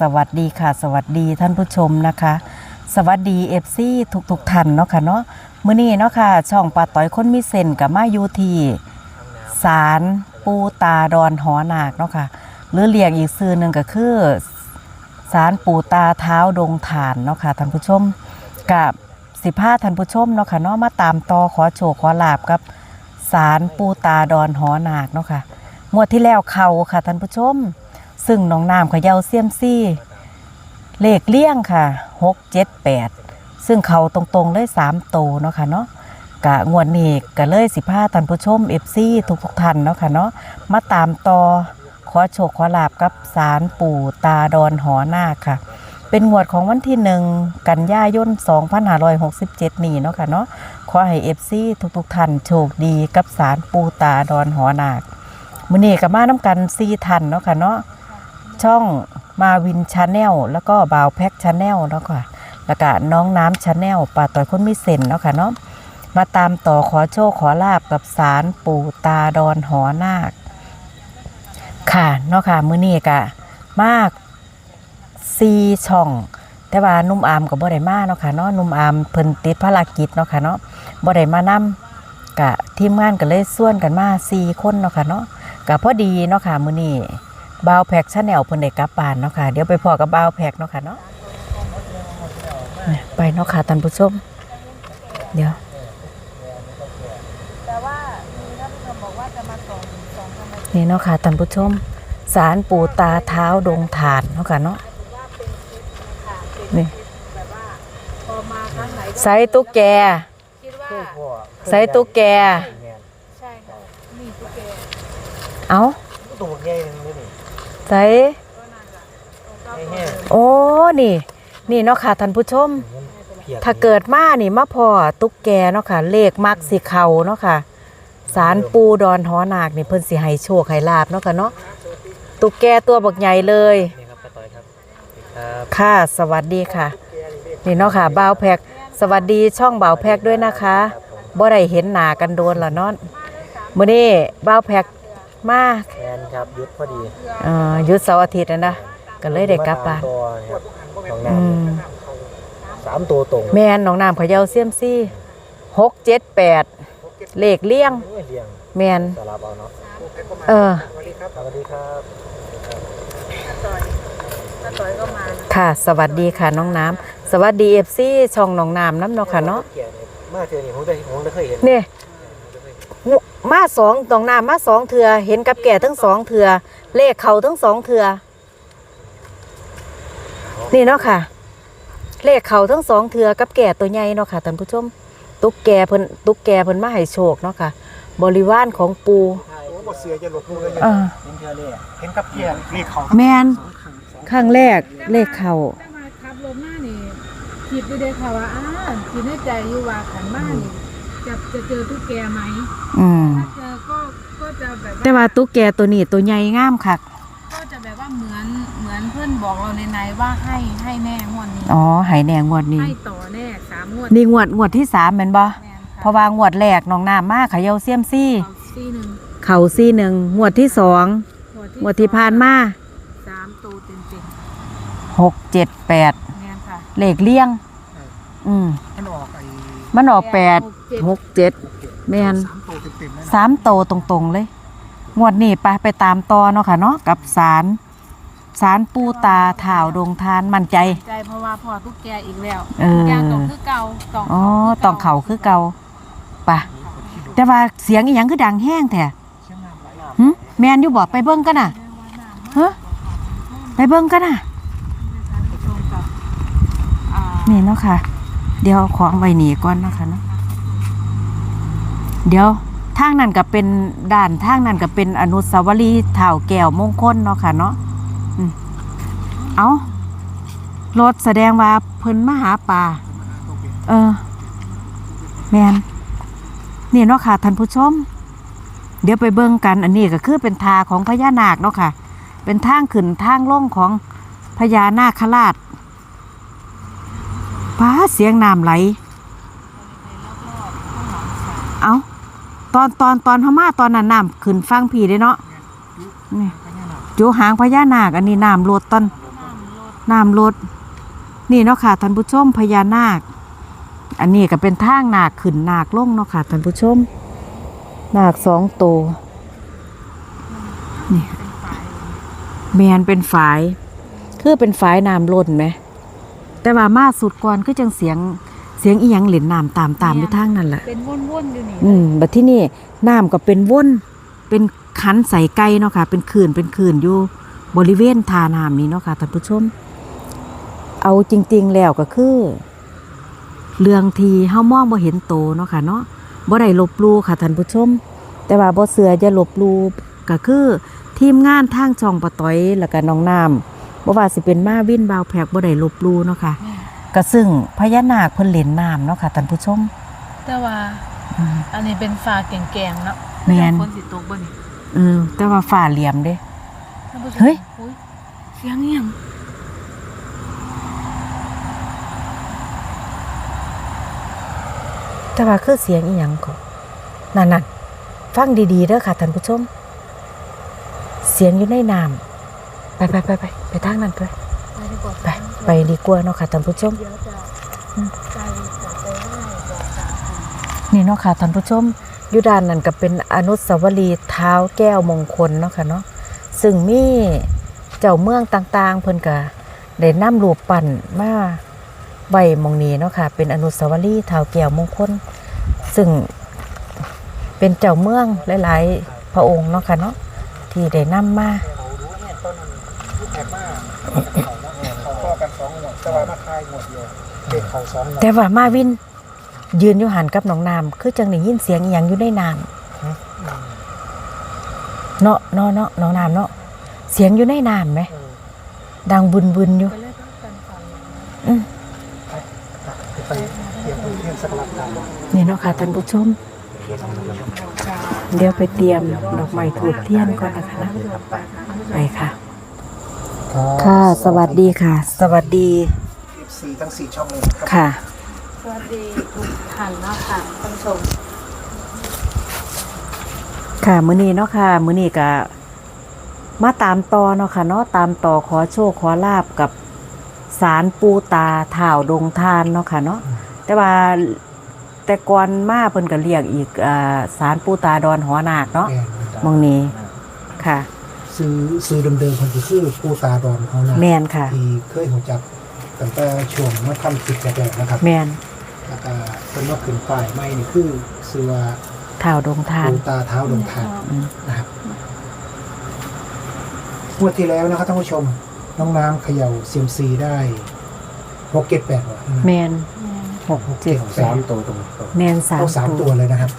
สวัสดีค่ะ สวัสดีท่านผู้ชมนะคะ สวัสดีเอฟซีทุกๆท่านเนาะค่ะเนาะมื้อนี้เนาะค่ะ ช่องปาต้อยคนมีเส้นกับมาอยู่ที่ศาลปูตาดอนหอนาคเนาะค่ะ หรือเรียกอีกชื่อหนึ่งก็คือศาลปูตาเท้าดงฐานเนาะค่ะท่านผู้ชมกับสิพาท่านผู้ชมเนาะค่ะเนาะมาตามต่อขอโชคขอลาบกับศาลปูตาดอนหอนาคเนาะค่ะงวดที่แล้วเขาค่ะท่านผู้ชม ซึ่งน้องน้ำเขย่าเซียมซี่ เลขเลี่ยงค่ะ6 7 8ซึ่งเขาตรงๆเลย3โตวเนาะค่ะเนาะกะงวดนี้ก็เลยสิพาท่านผู้ชม FC ทุกๆท่านเนาะค่ะเนาะมาตามต่อขอโชคขอลาบกับสารปู่ตาดอนหอนาค่ะ เป็นงวดของวันที่หนึ่งกันยายน2567 นี้เนาะค่ะเนาะขอให้ FC ทุกๆท่านโชคดีกับสารปู่ตาดอนหอนาคมื้อนี้ก็มาน้ำกัน4ท่านเนาะค่ะเนาะ ช่องมาวินชาแนลแล้วก็บาวแพ็กชาแนลแล้วค่ะแล้วก็น้องน้ำชาแนลป่าต่อยคนไมีเซนเนาะค่ะเนาะมาตามต่อขอโชคขอลาบกับสารปู่ตาดอนหอนาค ค่ะเนาะค่ะมื้อนี้ก็มากซีช่อง แต่ว่านุ่มอามกับบ่ได้มาเนาะค่ะเนาะนุ่มอามเพิ่นติดภารกิจเนาะค่ะเนาะบ่ได้มานำกะทีมงานก็เลยส่วนกันมา4คนเนาะค่ะเนาะก็พอดีเนาะค่ะมื้อนี้ บาวแพ็กชาแนลเพิ่นได้กลับบ้านเนาะค่ะ เดี๋ยวไปพอกับบาวแพ็กเนาะค่ะเนาะไปเนาะค่ะท่านผู้ชมเดี๋ยวแต่ว่ามีท่านผู้ชมบอกว่าจะมาส่งส่งทำไมนี่เนาะค่ะท่านผู้ชมสารปู่ตาเท้าดงฐานเนาะค่ะเนาะว่าเป็นค่ะเป็นนี่แบบว่าพอมาครั้งไหนก็ใส่ตุ๊กแกคิดว่าใส่ตุ๊กแก ใช่ค่ะนี่ตุ๊กแก เอ้าตัวใหญ่นึงนี่ ใส่ก็น่าจะตรงไอ้เก้าแห้งโอ้นี่ นี่เนาะค่ะท่านผู้ชมเพียกถ้าเกิดมานี่มาพอตุ๊กแกเนาะค่ะ เลขมักสิเขาเนาะค่ะสารปูดอนหอนาคนี่เพิ่นสิให้โชคให้ลาบเนาะค่ะเนาะตุ๊กแกตัวบักใหญ่เลยนี่ครับป้าต้อยครับครับค่ะสวัสดีค่ะ นี่เนาะค่ะบ่าวแพกสวัสดีช่องบ่าวแพกด้วยนะคะบ่ได้เห็นหน้ากันโดนละเนาะมื้อนี้บ่าวแพก มาแมนครับยุดพอดีเอ่อหยุดเสาร์อาทิตย์นะนะก็เลยได้กลับบ้าน ตัวครับน้องอืน้มำสามตัวตรงแม่นน้องน้ำเขย่าเซียมซี่6 7 8เลขเลี่ยงเอ้ยเลี้ยงแม่นสลับเอาเนาะเออ สวัสดีครับสวัสดีครับต่อยถ้าต่อยก็มานะค่ะ สวัสดีค่ะน้องน้ำ สวัสดี FC ช่องน้องน้ำน้ำเนาะค่ะเนาะเกี่ยเนี่ยมาเจอนี่ผมได้ผมได้เคยเห็นนี่งู มาสองตองน้ำมาสองเถือเห็นกับแก่ทั้งสองเถือเลขเขาทั้งสองเถือนี่เนาะค่ะ เลขเขาทั้งสองเถือกับแก่ตัวใหญ่เนาะค่ะท่านผู้ชม ตุ๊กแกเพิ่นตุ๊กแกเพิ่นมาให้โชคเนาะค่ะ บริวารของปูโอ้บ่เสือจะหลบมือเลยเออเห็นเทือเลยเห็นกับเกียร์นี่เขาแมนครั้งแรกเลขเขาถ้ามาขับรถมานี่คิดดูเด้ค่ะว่าอ้าคิดในใจอยู่ว่าขันมานี่ จะจะเจอตุ๊กแกไหมอืมถ้าเจอก็ก็จะแบบว่าแต่ว่าตุ๊กแกตัวนี้ตัวใหญ่งามคักก็จะแบบว่าเหมือนเหมือนเพื่อนบอกเราในในๆว่าให้ให้แน่งวดนี้อ๋อไหแหนงวดนี้ให้ต่อแน่สามงวดนี่งวดงวดที่สามแม่นบ่แน่นค่ะเพราะว่างวดแรกน้องน้ำมาเขย่าเซียมซี่ เอาซี่หนึ่งเข่าซี่หนึ่งงวดที่สองงวดที่ผ่านมาสามตัวเต็มเต็มหกเจ็ดแปดๆแน่นค่ะ เลขเลี่ยง อืมมันออกไอ้ มันออกแปดหกเจ็ดแม่นสามตัวเต็มๆนะสามโตวตรงๆเลย งวดนี้ไปไปตามต่อเนาะค่ะเนาะกับสารสารปูตาถ่าวดงทานมั่นใจ ใจเพราะว่าพอตุ๊กแกอีกแล้วเออยางต้องคือเก่าต้องอ๋อต้องเข่าคือเก่าปะแต่ว่าเสียงอีหยังคือดังแห้งแท้หึแมนอยู่บอกไปเบิ้งกันน่ะฮะไปเบิ้งกันน่ะตรงกับอ่านี่เนาะค่ะ เดี๋ยวเอาของไว้หนีก่อนเนาะคะเนาะเดี๋ยวทางนั้นก็เป็นด่านทางนั้นก็เป็นอนุสาวรีย์เท่าแก้วมงคลเนาะค่ะเนาะเอารถแสดงว่าเพิ่นมาหาปลาเออ แมนนี่เนาะค่ะท่านผู้ชม เดี๋ยวไปเบิ่งกันอันนี้ก็คือเป็นทาของพญานาคเนาะค่ะ เป็นทางขึ้นทางลงของพญานาคราช ป้าเสียงน้ำไหล เอาตอนตอนตอนเขามาตอนนั้นน้ำขึ้นฟังผีได้เนาะนี่จูหางพญานาคอันนี้น้ำลดต้นน้ำรถน้ำลดนี่เนาะค่ะท่านผู้ชมพญานาค อันนี้ก็เป็นทางนาคขึ้นนาคลงเนาะค่ะท่านผู้ชม นาคสองตัวนี่แมนเป็นฝาย คือเป็นฝายน้ำล้นไหม แต่ว่ามาสุดก่อนคือจังเสียงเสียงอีหยังเหล่นน้ำตามตามอยู่ทางนั่นแหละเป็นว่นๆอยู่นี่อืมบัดที่นี่น้ำก็เป็นว่นเป็นคันใส่ไก่เนาะค่ะ เป็นขื่นเป็นขื่นอยู่บริเวณทาน้ำนี้เนาะค่ะท่านผู้ชม เอาจริง ๆ แล้วก็คือ เรื่องที่เฮามองบ่เห็นโตเนาะค่ะเนาะบ่ได้ลบหลู่ค่ะท่านผู้ชม แต่ว่าบ่เสือจะลบหลู่ก็คือทีมงานทางช่องปะต้อยแล้วก็น้องน้ำ บ่ว่าสิเป็นมาวินบาวแพกบ่ได้ลบหลู่เนาะค่ะก็ซึ่งพญานาคเพิ่นเล่นน้ำเนาะค่ะท่านผู้ชมแต่ว่าอืม อันนี้เป็นฟ้าแกงๆเนาะแม่นฝนสิตกบ่นี่เออแต่ว่าฝ่าเหลี่ยมเด้ ท่านผู้ชมเฮ้ย อุ๊เสียงอีหยังแต่ว่าคือเสียงอีหยังก็นั่นน่ะฟังดีๆเด้อค่ะท่านผู้ชม เสียงอยู่ในน้ำ ไปไปไปไปไปทางนั้นไปไปไปดีกว่าเนาะค่ะท่านผู้ชมเดี๋ยวจะใจจะไปไหว้บอกกล่าวคุณนี่เนาะค่ะท่านผู้ชมยูดานนั้นก็เป็นอนุสาวรีย์เท้าแก้วมงคลเนาะค่ะเนาะซึ่งมีเจ้าเมืองต่าง ๆ เพิ่นก็ได้นำรูปปั้นมาไว้หมองนี้เนาะค่ะ เป็นอนุสาวรีย์เท้าแก้วมงคล ซึ่งเป็นเจ้าเมืองหลาย ๆ พระองค์เนาะค่ะเนาะที่ได้นำมา เรารู้เนี่ยต้นลูกแอบมากเขาก็กันสองหมวด แต่ว่ามาคายหมวดเดียวเด็กเขาสองหมวดแต่ว่ามาวิน ยืนอยู่หันกับน้องน้ำคือจังได้ยินเสียงอหย่างอยู่ในน้ำเนาะเนาะเนาะน้องน้ำเนาะเสียงอยู่ในน้ำไหม เออดังบุนบุนๆอยู่ ไปเลยต้องกันฟังอืมไปเตรียมพื้นที่สักรับการนี่เนาะค่ะท่านผู้ชม เดี๋ยวไปเตรียมดอกไม้ถูกเทียนก่อนนะคะนะไปค่ะ ค่ะ สวัสดีค่ะ สวัสดีสี่ทั้งสี่ช่องเลยนะครับค่ะ สวัสดีทุกท่านเนาะค่ะท่านผู้ชมค่ะ มื้อนี้เนาะค่ะ มื้อนี้ก็มาตามต่อเนาะค่ะเนาะตามต่อขอโชคขอลาบกับสารปูตาถ่าวดงทานเนาะค่ะเนาะแต่ว่าแต่ก่อนมาเพิ่นก็เรียกอีกอ่าสารปูตาดอนหอนาคเนาะแม่นหมองนี้ค่ะ ซื้อซื้อเดิมๆคนที่คือปูตาดอนเขานะแมนค่ะ ที่เคยหัวจักตั้งแต่ช่วงมาทำคลิปแรกๆนะครับแมนแล้วก็เป็นว่าขึ้นป้ายไม่นี่คือซื้อว่าถ่าวดงทานปูตาเท้าดงทานอืมนะครับงวดที่แล้วนะครับท่านผู้ชมน้องน้ำเขย่าเซียมซีได้หกเก็ดแปดว่ะแมนหกเจ็ดแปสามดตัวตรงแมนสามเอาสามตัวเลยนะครับ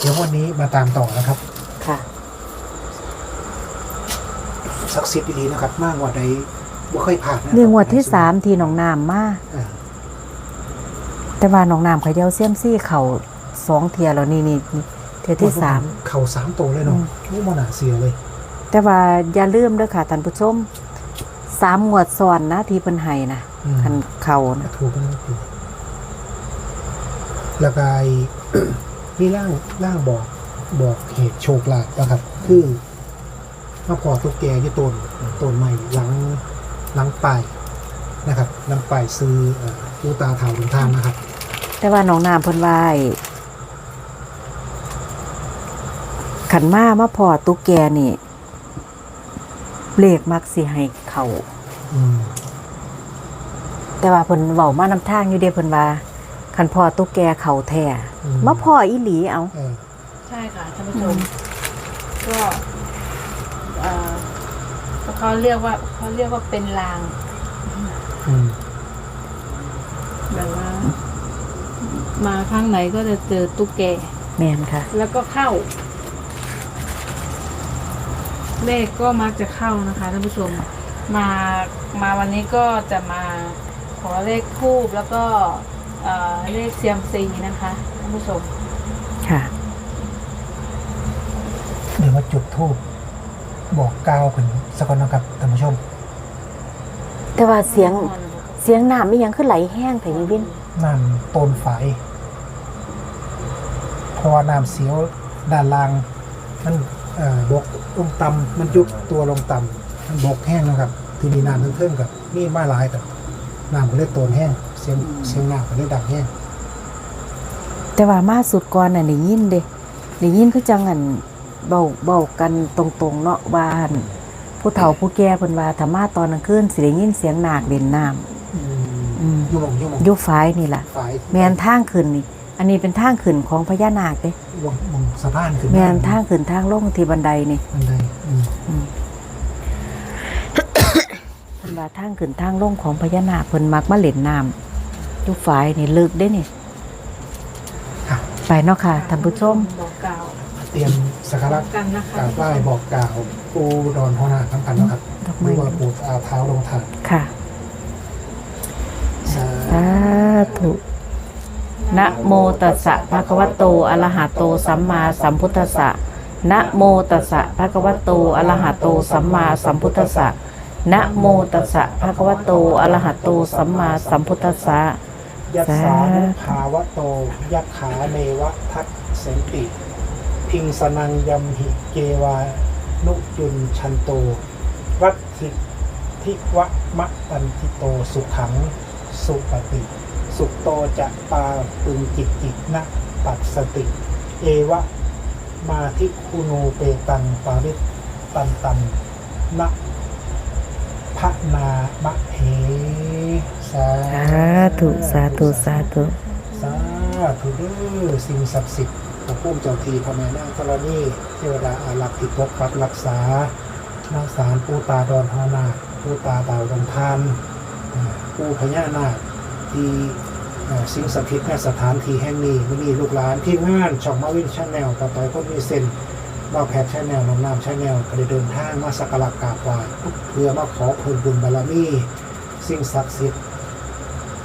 เดี๋ยววันนี้มาตามต่อนะครับ ค่ะสักสิบปีนะครับมากกว่าใดบ่เคยผ่านนะนี่งวดที่สามที่หนองน้ำมาอ่าแต่ว่าหนองน้ำเขาเดียวเสียมซี่เขาสองเทียแล้วนี่นี่นี่เทียที่สาม เข่าสามตัวเลยเนาะอืมนี่มันหนาเสียเลยแต่ว่าอย่าลืมเด้อค่ะท่านผู้ชมสามงวดซ้อนนะที่เพิ่นให้นะอืม คันเขานะ ถูกกันแล้วถูกแล้วก็ไอ้นี่ร่างร่างบอกบอกเหตุโชคลาภนะครับ คือ มาพอตุ๊กแกที่ต้นต้นใหม่หลังหลังป่ายนะครับหลังป่ายซื้อเอ่อลูกตาเถาลุงทานนะครับ แต่ว่าหนองน้ำเพิ่นว่าไอ้ขันมามาพอตุ๊กแกนี่เลขมักสิให้เขาอืมแต่ว่าเพิ่นเว้ามานำทางอยู่เด้เพิ่นว่าคันพ่อตุ๊กแกเขาแท้มาพ่ออีหลีเอาเออใช่ค่ะท่านผู้ชมก็เอ่อ เขาเรียกว่าเขาเรียกว่าเป็นลางอืมแบบว่า มาข้างไหนก็จะเจอตุ๊กแก แม่นค่ะ แล้วก็เข้า เลขก็มักจะเข้านะคะท่านผู้ชม มามาวันนี้ก็จะมาขอเลขทูบแล้วก็เอ่อเลขเซียมซีนะคะท่านผู้ชมค่ะ เดี๋ยวมาจุดทูบ บอกกล่าวขึ้นสักคนนะครับท่านผู้ชมแต่ว่าเสียงเสียงน้ำมีหยังคือไหลแห้งแต่ยายวินน้ำต้นฝายเพราะว่าน้ำเสียวด้านล่างมันเอ่อบกลงต่ำมันยุบตัวลงต่ำมันบกแห้งนะครับทีนี้น้ำเทิงๆกับนี่มาหลายกับน้ำก็เลยโตนแห้งเสียงเสียงน้ำก็เลยดังแห้งแต่ว่ามาสุดก่อนน่ะได้ยินเด้ได้ยินคือจังอัน เบาเบากันตรงๆเนาะว่าอั่นผู้เฒ่าผู้แก่เพิ่นว่าถ้ามาตอนกลางคืนสิได้ยินเสียงนาคเล่นน้ำอืมอืมอยุ่หมองอยุ่หมองอยู่ฝายนี่ล่ะฝ่ายแม่นทางขึ้นนี่ อันนี้เป็นทางขึ้นของพญานาคเด้หมองหมองสะพานขึ้นแม่นทางขึ้นทางลงที่บันไดนี่บันไดอืมอืมเพิ่นว่าทางขึ้นทางลงของพญานาคเพิ่นมักมาเล่นน้ำอยู่ฝายนี่ลึกเด้นี่อะไปเนาะค่ะท่านผู้ชม บอกกล่าว เตรียม สักการะกันนะคะกราบไหว้บอกกล่าวปูดอนพนาทั้งกันนะครับดอกไม้ไม่ว่าปูอาเท้าลงทานค่ะสาสาธุนะโมตัสสะภะคะวะโตอะระหะโตสัมมาสัมพุทธัสสะนะโมตัสสะภะคะวะโตอะระหะโตสัมมาสัมพุทธัสสะนะโมตัสสะภะคะวะโตอะระหะโตสัมมาสัมพุทธัสสะ ยัสสานุภาวะโตยักขาเนวะทักเสนติ พิงสนังยมหิเกวา นุจุนชันโตรัตถิทิวะมะตันทิโตสุขัง สุปฏิ สุโตจะปาปึงจิตจิตนะปัสสติ เอวะ มาทิคุโนเปตังปาริตตันตันนะพระนามะเหสาสาธุ สาธุ สาธุ สาธุเด้อสิ่งศักดิ์สิทธิ์ พระพุ่มเจ้าทีพระแม่นางธรณีเทวดาอารักษ์ที่ปกปักรักษา นางสารปูตาดอนฮอนาปูตาเต่าดงทานปูพญานาคที่สิ่งศักดิ์สิทธิ์ในสถานที่แห่งนี้ไม่มีลูกหลานที่งานช่องมาวินชาแนลต่อต่อยคนมีเซนบ้าแพทชาแนลน้ำน้ำชาแนลก็ได้เดินทางมาสักการะกราบไหว้เพื่อมาขอเพิ่มบุญบารมี สิ่งศักดิ์สิทธิ์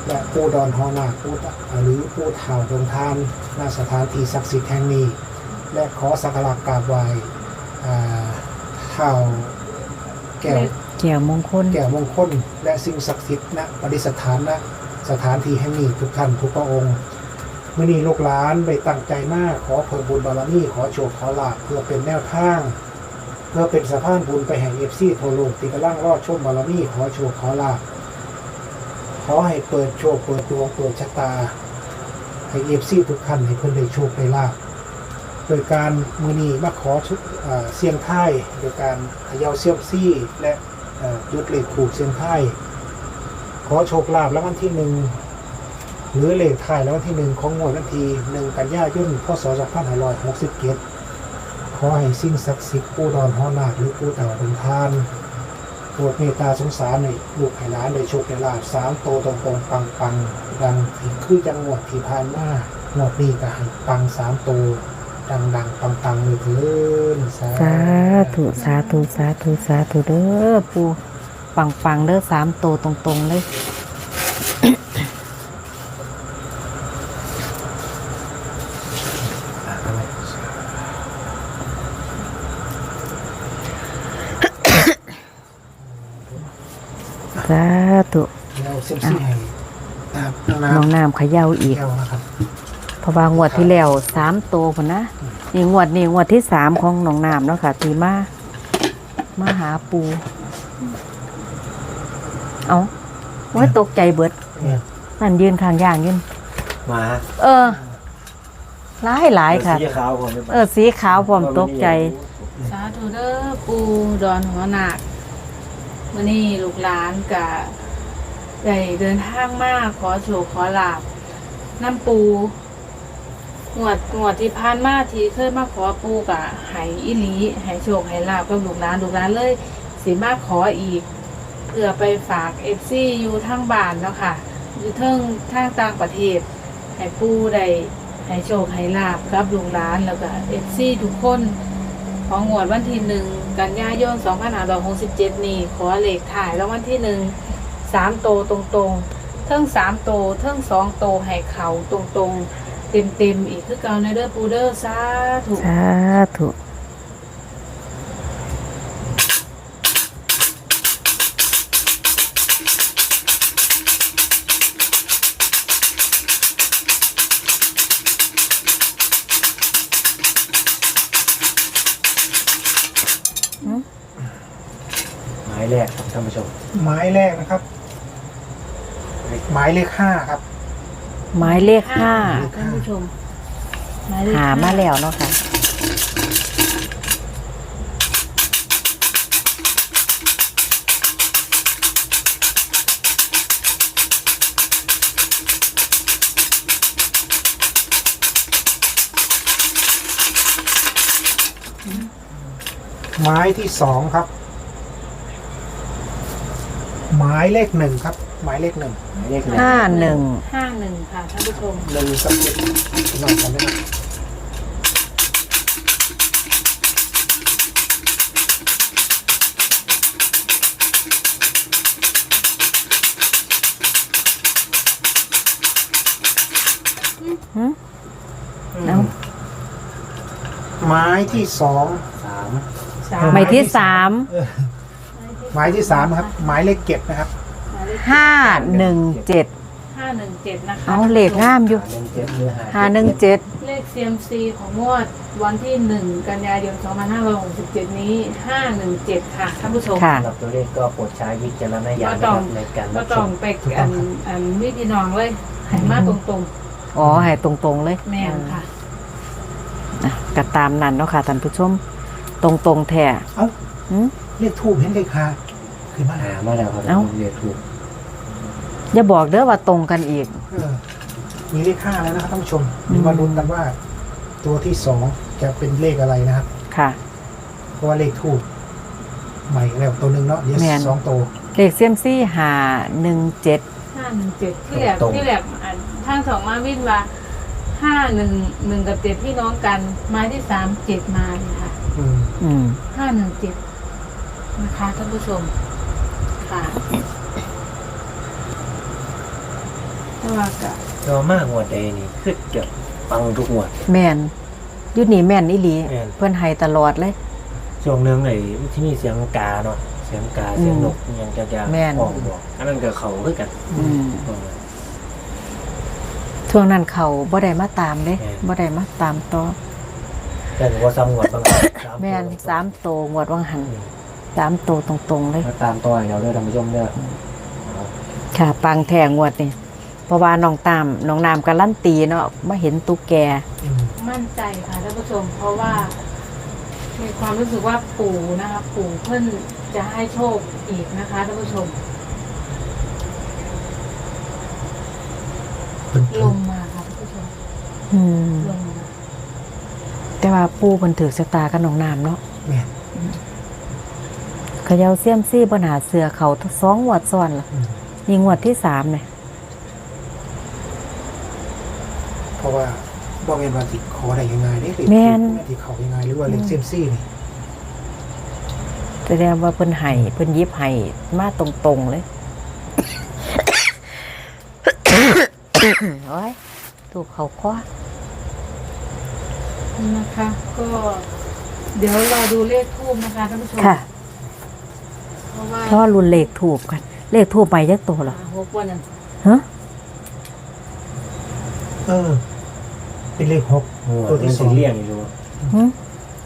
และผู้ดอนฮอนาคผู้ตะหรือผู้เท่าดงทานณสถานที่ศักดิ์สิทธิ์แห่งนี้ และขอสักการะกราบไหว้อ่าเท่าแก้วเกี่ยวมงคลแก้วมงคล และสิ่งศักดิ์สิทธิ์ณปฏิสถานณสถานที่แห่งนี้ทุกท่านทุกพระองค์มื่อนี้ลูกหลานไปตั้งใจมากขอเพิ่มบุญบารมีขอโชคขอลาภเพื่อเป็นแนวทาง เพื่อเป็นสะพานบุญไปแห่งเอฟซีโทโลกที่กำลังรอดชมบารมีขอโชคขอลาภ ขอให้เปิดโชคเปิดดวงเปิดชะตา ให้เอฟซีทุกท่านให้เพิ่นได้โชคได้ลาภโดยการมือนีมาขอชุดเสียงไทายโดยการเขย่าเซียมซี่และเอ่อจุดเหลขผูกเสียงไทายขอโชคลาภแล้ววันที่หนึ่งหรือเลขไทายแล้ววันที่หนึ่งของงวดวันที่หนึ่งกันยาย่นพศ2567ขอให้สิ่งศักดิ์สิทธิ์ผู้ดอนหอนาคหรือผู้เต่าเป็นทาน โปรดเมตตาสงสารในลูกไห้หลานได้โชคได้ลาบสามโตตรงตรงปังปังดังที่คือจังหวัดที่ผ่านมางวดนี้ก็ให้ปังสามโตดังดังปังปังเลยเถินสาสาธุสาธุสาธุสาธุเด้อปูปังปังเด้อสามโตวตรงๆเลย สาธุ แล้ว เซียมซี่ให้นะครับน้องน้องน้ำน้ำเขย่าอีกแก้วนะครับเพราะว่างวดที่แล้วสามโตวพุ่นนะนี่งวดนี่งวดที่สามของน้องน้ำเนาะค่ะ ทีมามาหาปู เอาไว่าตกใจเบิดเนี่ยนั่นยืนข้างย่างยืนมาเออหลายหลายค่ะสีขาวผมนี่ยเออ สีขาวผมตกใจ สาธุเด้อปูดอนหัวหนักวันนี้ลูกหลานกะได้เดินทางมาก ขอโชคขอลาบน้ำปูหวดหวดที่ผ่านมาทีเคยมาขอปูกะไหอิลีไหโชคไหลาบกับลูกหลานลูกหลานเลยสีมาขออีกเพื่อไปฝากเอฟซีอยู่ทางบ้านเนาะค่ะอยู่เทิงทางต่างประเทศให้ผู้ใดให้โชคให้ลาบกับลูกหลานแล้วก็เอฟซีทุกคนของงวดวันที่หนึ่งกันยายน2567 นี้ขอเลขถ่ายแล้ววันที่หนึ่ง สามโตวตรงๆเทิงสามโตวเทิงสองโตวให้เขาตรงๆ เต็มๆ อีกคือเก่าในเด้อปูเด้อสาธุสาธุหายายแรกครับท่านผู้ชมหมายแรกนะครับ หมายเลขห้าครับ หมายเลขห้าท่านผู้ชมหมายเลขหามาแล้วเนาะค่ะหมายที่สองครับ หมายเลขหนึ่งครับ หมายเลขหนึ่งหมายเลขหนึ่งห้าหนึ่งห้าหนึ่งค่ะท่านผู้ชมหนึ่งกับเจ็ดหน่อยกันได้ไหมหึเอ้าหมายที่สองสามสาม หมายที่สาม หมายที่สามครับ หมายเลขเจ็ดนะครับหมายเลขห้าหนึ่งเจ็ดห้าหนึ่งเจ็ดนะคะเอาเลขงามอยู่หาหนึ่งเจ็ดหรือห้าหนึ่งเจ็ดเลข CMC ของงวดวันที่หนึ่งกันยายน2567นี้517ค่ะท่านผู้ชมค่ะ สำหรับตัวเลขก็โปรดใช้วิจารณญาณก็นะต้คองรับในการก็รับชต้องมไปอันอันวิธีน้องเลยหันมาตรงอ๋อให้ตรงๆเลยๆแม่นค่ะ อะก็ตามนั้นเนาะค่ะท่านผู้ชม ตรงๆแท้เอ้าหึ เลขทูบเห็นเลขห้าขึ้นมาหามาแล้วครับเอ้า เรียกถูกอย่าบอกเด้อว่าตรงกันอีก เออมีเลขห้าแล้วนะครับท่านผู้ชมอืม มาลุ้นกันว่า ตัวที่สองจะเป็นเลขอะไรนะครับ ค่ะ เพราะว่าเลขทูบใหม่แล้วตัวหนึ่งเนาะเดี๋ยวแม่น สองตัวเลขเซียมซี่หาหนึ่งเจ็ด517ที่แหลกที่แหลกอันทางสองมาวินว่า511 1กับ7พี่น้องกัน ไม้ที่3 7มาเลยค่ะอืมอืม517นะคะท่านผู้ชมค่ะแต่ว่าก็เรามากงวดใดนี่คือเกือบปังทุกงวด แม่นอยุดนี่แม่นอีหลี แม่น เพื่อนให้ตลอดเลย ช่วงหนึงไอ้ที่มีเสียงกาเนาะเสียงกาเสียงนกอหยังจะจะแม่น ออกบอกอันนั้นก็เขาคือกันอืมช่วงนั้นเขาบ่ได้มาตามเด้แม่นบ่ได้มาตามต่อแต่ถือว่าซ้ำงวดบางสามแม่นตัวสามโตงวดวังหันอืม สามโตตรงๆเลยมาตามต่อให้เราด้วยท่านผู้ชมเนี่ยค่ะ ปังแทงงวดนี่เพราะว่าน้องตามน้องนามการันตีเนาะมาเห็นตุ๊กแกอืมมั่นใจค่ะท่านผู้ชม เพราะว่า มีความรู้สึกว่าปู่นะคะปู่เพิ่นจะให้โชคอีกนะคะท่านผู้ชมเป็นลงมาค่ะท่านผู้ชมอืมลงมาแต่ว่าปู่เพิ่นถือสตากับน้องนามเนาะ แม่น เขยาเซียมซี่บนหาเสือเขาทั้งสองงวดซ้อนล่ะอืมนี่งวดที่สามเนี่ยเพราะว่าบอกเงินว่าติขอได้ยังไงเนี่ยแม่น ติเขายังไงหรือว่าเลขเซยมซี่นี่แสดงว่าเพิ่นไห้เพิ่นยิบไห้มาตรงๆเลย โอ้ยถูกเขาคว้านะคะ ก็ เดี๋ยวเราดูเลขทูบนะคะท่านผู้ชมค่ะ เพราะว่าเพราะว่ารุ่นเลขถูกกัน เลขถูกไปยักตัวเหรอหกวันนั้นฮะเออ เป็นเลขหกงวดตัวที่มันสสิองเลี่ยงอยู่หึ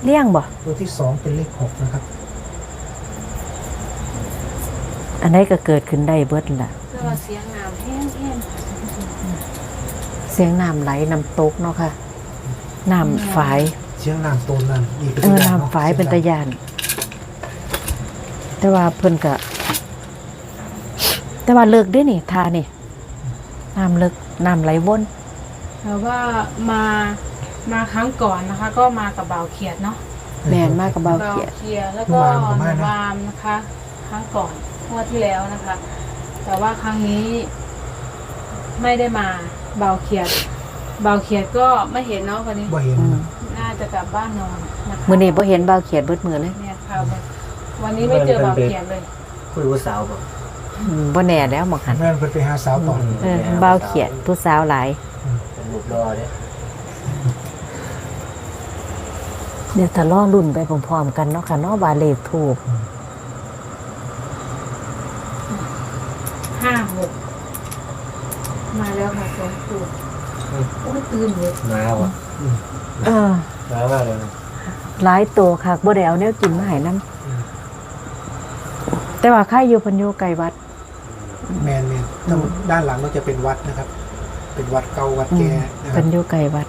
เลี่ยงบ่ตัวที่สองเป็นเลขหกนะครับ อันนี้ก็เกิดขึ้นได้เบิดล่ะเพื่อว่าเสียงน้ำแห้งๆค่ะท่านผู้ชมเสียงน้ำไหลน้ำตกเนาะค่ะน้ำฝายเชียงน้ำโตนนั่นอีกเออน้ำฝายเป็นตะยาน แต่ว่าเพิ่นก็แต่ว่าเลิกได้นี่ทานี่น้ำเลิกน้ำไหลวนแต่ว่ามามาครั้งก่อนนะคะ ก็มากับบ่าวเขียดเนาะแม่นมากกับเบาบ่าวเขียดเขียดแล้วก็นวามนะคะ ครั้งก่อนงวดที่แล้วนะคะ แต่ว่าครั้งนี้ ไม่ได้มาบ่าวเขียดบ่าวเขียดก็ไม่เห็นเนาะวันนี้บ่เห็นอืมน่าจะกลับบ้านนอนนะคะมื้อนี้บ่เห็นเบาเขียดเบิดมือเลย เนี่ยค่ะ วันนี้ไม่เจอบ่าวเขียดเลยคุยว่าสาวบ่อืมบ่แน่แล้วหมองหันแม่นเพิ่นไปหาสาวต่ออเออเบาเขียดผู้สาวหลายเป็นรูปรอเนี่ยเดี๋ยวถ้าล่อรุ่นไปพร้อมๆกันเนาะค่ะเนาะว่าเลขถูกห้าหกมาแล้วค่ะสองตัวโอ้ยตื่นเลยมาว่ะเออมามากเลยหลายตัวค่ะบ่ได้เอาแนวกินมาให้นํแต่ แต่ว่าค่ายอยู่เพิ่นอยู่ไกลวัด แมนแมนตรงด้านหลังก็จะเป็นวัดนะครับ เป็นวัดเก่าวัดแก่นะครัเพิ่บนอยู่ไกลวัด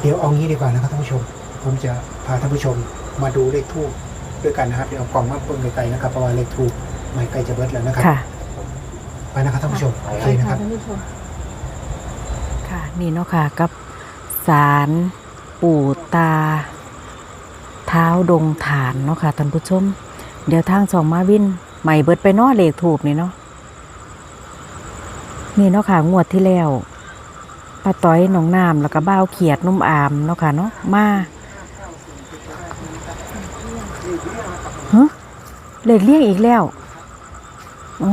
เดี๋ยวเอางี้ดีกว่านะครับท่านผู้ชม ผมจะพาท่านผู้ชมมาดูเลขทูบด้วยกันนะครับเดี๋ยวเอากล่องมาเปิดไกลๆนะครับเพราะว่าเลขทูบไม่ใกล้จะเบิดแล้วนะครับค่ะ ไปนะครับท่านผู้ชมโอเคนะครับท่านผู้ชมค่ะ นี่เนาะค่ะ กับสารปู่ตาเท้าดงฐานเนาะค่ะท่านผู้ชม เดี๋ยวทางสองมาวินใหม่เบิดไปนาะเลขถูกนี่เนาะนี่เนาะค่ะงวดที่แล้วป้าต้อยหนองน้ำแล้วก็บ้าวเขียดนุ่มอามเนาะค่ะเนาะมาฮะเลขเลี่ยงอีกแล้วอ๋อ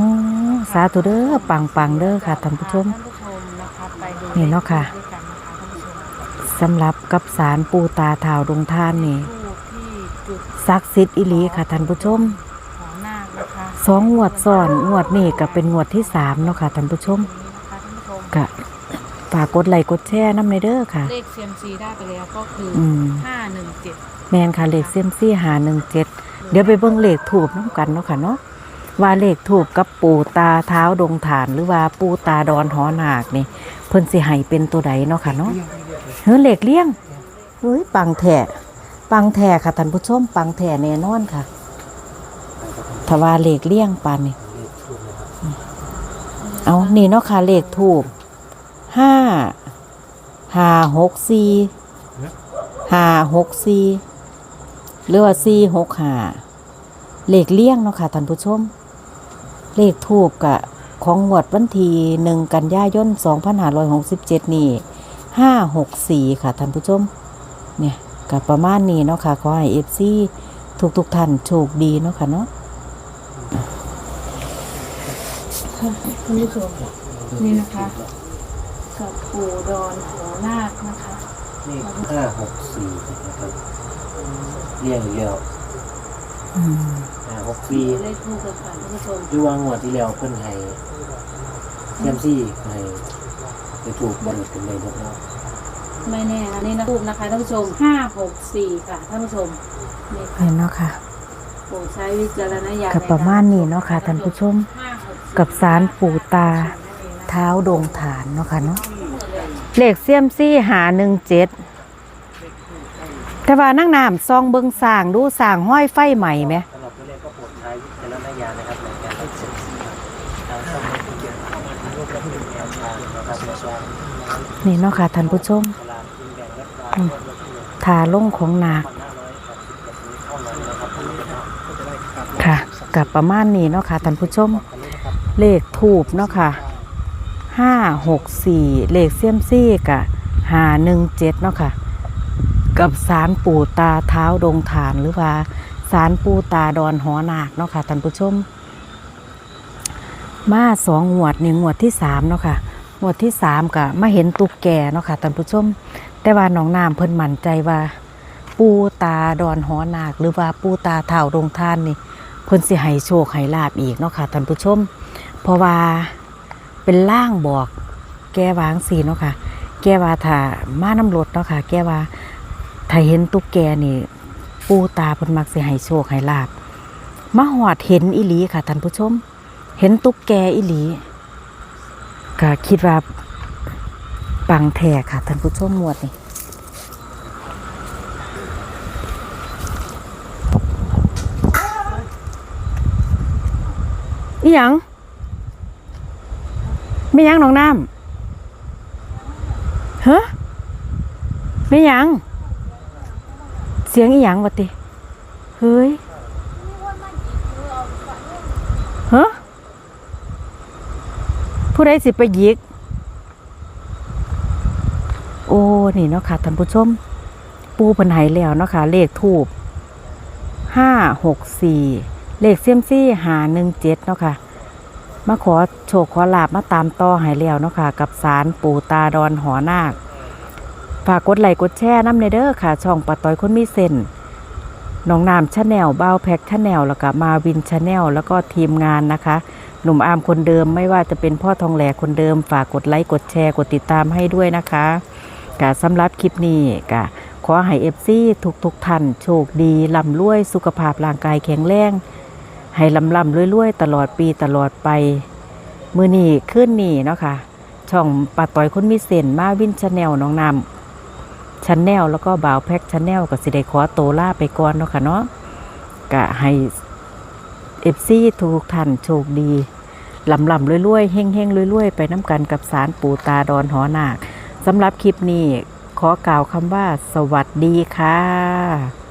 สาธุเด้อปังปังๆเด้อค่ะท่านผู้ชม นี่เนาะค่ะสำหรับกับสารปูตาเท้าดงท่านนี่ ศักดิ์สิทธิ์อิลีค่ะท่านผู้ชมของนาคนะคะสองงวดซ้อนงวดนี้ก็เป็นงวดที่สามเนาะค่ะท่านผู้ชมนี้นะคะท่านผู้ชมก็ฝากกดไลค์กดแชร์น้ำในเด้อค่ะ เลขเซียมซีได้ไปแล้วก็คืออืมห้าหนึ่งเจ็ดแมนค่ะเลขเซียมซี่หาหนึ่งเจ็ดเดี๋ยวไปเบิ่งเลขถูกน้ำกันเนาะค่ะเนาะว่าเลขถูกกับปูตาเท้าดงฐานหรือว่าปูตาดอนหอนาคนี่เพิ่นสิให้เป็นตัวใดเนาะค่ะเนาะเฮ้ยเลขเลี้ยงเฮ้ยปังแท้ ปังแท้ค่ะท่านผู้ชมปังแท้แน่นอนค่ะถ้าว่าเลขเลี้ยงปานนี่เอานี่เนาะค่ะเลขถูกห้าห้าหกสี่ห้าหกสี่หรือว่าสี่หกห้าเลขเลี้ยงเนาะค่ะท่านผู้ชม เลขถูกกะของงวดวันที่หนึ่งกันยายนสองพันห้าร้อยหกสิบเจ็ดนี่ห้าหกสี่ค่ะท่านผู้ชม เนี่ย กับประมาณนี้เนาะค่ะขอให้เอฟซีทุกทุกๆท่านโชคดีเนาะค่ะเนาะค่ะท่านผู้ชมนี่นะคะกับปู่ดอนหัวนาคนะคะนี่ห้าหกสี่นะครับเรียงอีกแล้วอืมห้าหกสี่เลขทูบกันค่ะท่านผู้ชมดูว่างวดที่แล้วเพิ่นให้เซียมซี่ให้ไปถูกบริเป็นเลยแล้ว ไม่แน่นะนี่นะทูบนะคะท่านผู้ชมห้าหกสี่ค่ะท่านผู้ชมนี่ค่ะเห็นเนาะค่ะโปรดใช้วิจารณญาณกับประมาณนี้เนาะค่ะท่านผู้ชม564กับสารปู่ตาเท้าดงฐานเนาะค่ะเนาะเลขเซียมซี่หาหนึ่งเจ็ดแต่ว่านั่งน้ำซองเบิงสร้างดูสร้างห้อยไฟใหม่ไหมสำหรับตัวเลขก็โปรดใช้วิจารณญาณนะครับในการรับชมทางช่องนี้เป็นเกียรติมากๆรูปและผู้แนวทางนะครับในช่องนี่เนาะค่ะท่านผู้ชม วันที่หนึ่งทาลงของหนักพันห้าร้อยหกสิบเจ็ดนี้เท่านั้นนะครับท่านผู้ชมค่ะกับประมาณนี้เนาะค่ะท่านผู้ชม เลขถูกเนาะค่ะห้าหกสี่เลขเซียมซี่กะหาหนึ่งเจ็ดเนาะค่ะ กับสารปู่ตาเท้าดงฐานหรือว่าสารปู่ตาดอนหอนาคเนาะค่ะท่านผู้ชม มาสองงวดนี่งวดที่สามเนาะค่ะงวดที่สามกะมาเห็นตุกแก่เนาะค่ะท่านผู้ชม แต่ว่าน้องน้ำเพิ่นมั่นใจว่า ปูตาดอนหอนาค หรือว่าปูตาเท้าดงท่านนี่เพิ่นสิให้โชคให้ลาบอีกเนาะค่ะท่านผู้ชม เพราะว่าเป็นล่างบอกแกวางสีเนาะค่ะ แกว่าถ้ามาน้ำรถเนาะค่ะ แกว่าถ้าเห็นตุ๊กแกนี่ ปูตาเพิ่นมักสิให้โชคให้ลาบมาหอดเห็นอีหลีค่ะท่านผู้ชม เห็นตุ๊กแกอีหลีก็คิดว่า ปังแท้ค่ะท่านผู้ชมงวดนี่อีหยังไม่ยังน้องน้ำฮะไม่ยัง เสียงอีหยังวะติเฮ้ยฮะผู้ใดสิไปหยิก โอ้ นี่เนาะค่ะท่านผู้ชม ปูเพันไหแล้วเนาะค่ะ เลขทูบห้าหกสี่เลขเซียมซี่หาหนึ่งเจ็ดเนาะค่ะมาขอโชคขอลาบมาตามต่อให้แล้วเนาะค่ะ กับสารปู่ตาดอนหอนาคฝากกดไลค์กดแชร์น้ำในเด้อค่ะ ช่องปะต้อยคนมีเส้นน้องนามชาแนลบ้าวแพ็กชาแนลแล้วก็มาวินชาแนลแล้วก็ทีมงานนะคะ หนุ่มอามคนเดิมไม่ว่าจะเป็นพ่อทองแหลคนเดิม ฝากกดไลค์กดแชร์กดติดตามให้ด้วยนะคะ กะสำหรับคลิปนี้กะขอให้เอฟซีทุกทุกท่านโชคดีลำรวยสุขภาพร่างกายแข็งแรงให้ลำลำรวยๆ ตลอดปีตลอดไป มือนี่ขึ้นนี่เนาะค่ะ ช่องปาต่อยคนมีเส้นมาวินชาแนลน้องนำชาแนลแล้วก็บ่าวแพ็กชาแนลก็สิได้ขอโตล่าไปก่อนเนาะค่ะเนาะกะให้เอฟซีทุกท่านโชคดีลำลำรวยๆเฮงเฮงๆรวยๆ ไปน้ำกันกับสารปูตาดอนหอนาค สำหรับคลิปนี้ขอกล่าวคำว่าสวัสดีค่ะ